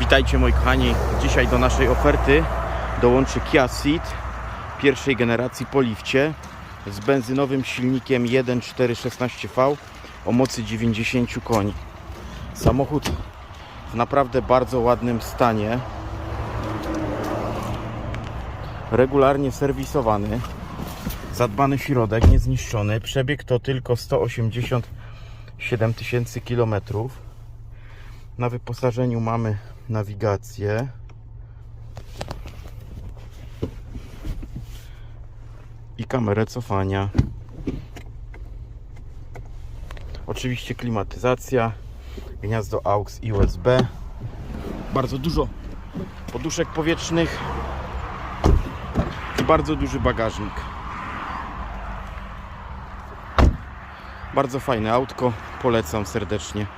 Witajcie moi kochani. Dzisiaj do naszej oferty dołączy Kia Ceed pierwszej generacji po lifcie z benzynowym silnikiem 1.416V o mocy 90 koni. Samochód w naprawdę bardzo ładnym stanie. Regularnie serwisowany. Zadbany środek, niezniszczony. Przebieg to tylko 187 tysięcy kilometrów. Na wyposażeniu mamy nawigację. I kamerę cofania. Oczywiście klimatyzacja, gniazdo AUX i USB. Bardzo dużo poduszek powietrznych i bardzo duży bagażnik. Bardzo fajne autko, polecam serdecznie.